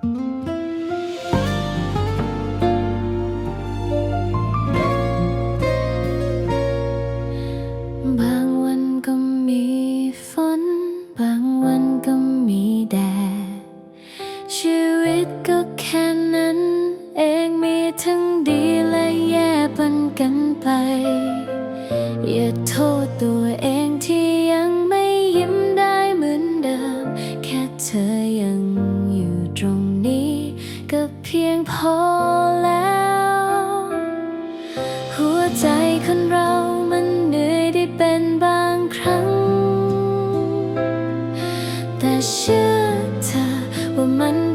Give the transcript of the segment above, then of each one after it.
บางวันก็มีฝน บางวันก็มีแดด ชีวิตก็แค่นั้น เองมีทั้งดีและแย่ปนกันไป อย่าโทษตัวเอง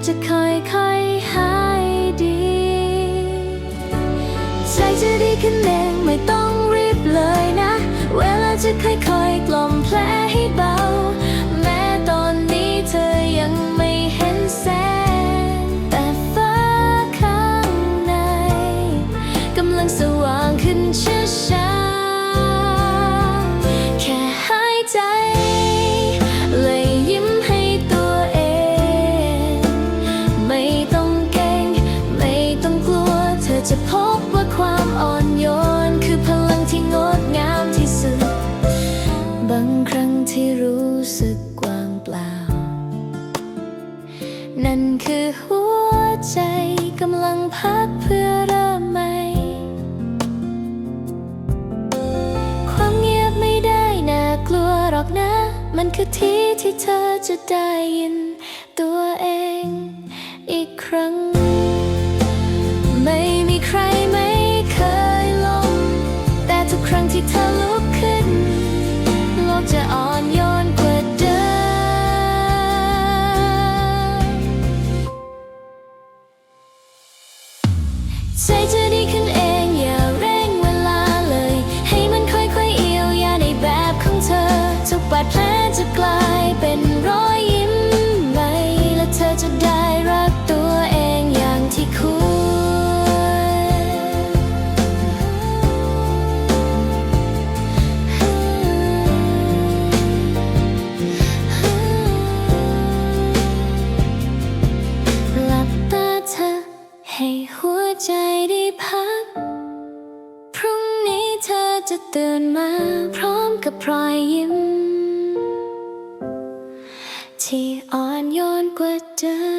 จะค่อยค่อยหายดี ใจจะดีขึ้นเองไม่ต้องรีบเลยนะ เวลาจะค่อยค่อยกลม จะพบว่าความอ่อนโยน คือพลังที่งดงามที่สุด บางครั้งที่รู้สึกกว้างเปล่า นั่นคือหัวใจกำลังพักเพื่อเริ่มใหม่ ความเงียบไม่ได้น่ากลัวหรอกนะ มันคือที่ที่เธอจะได้ยินตัวเอง ใจ จะตื่นมาพร้อมกับรอยยิ้ม ที่อ่อนโยนกว่าเดิม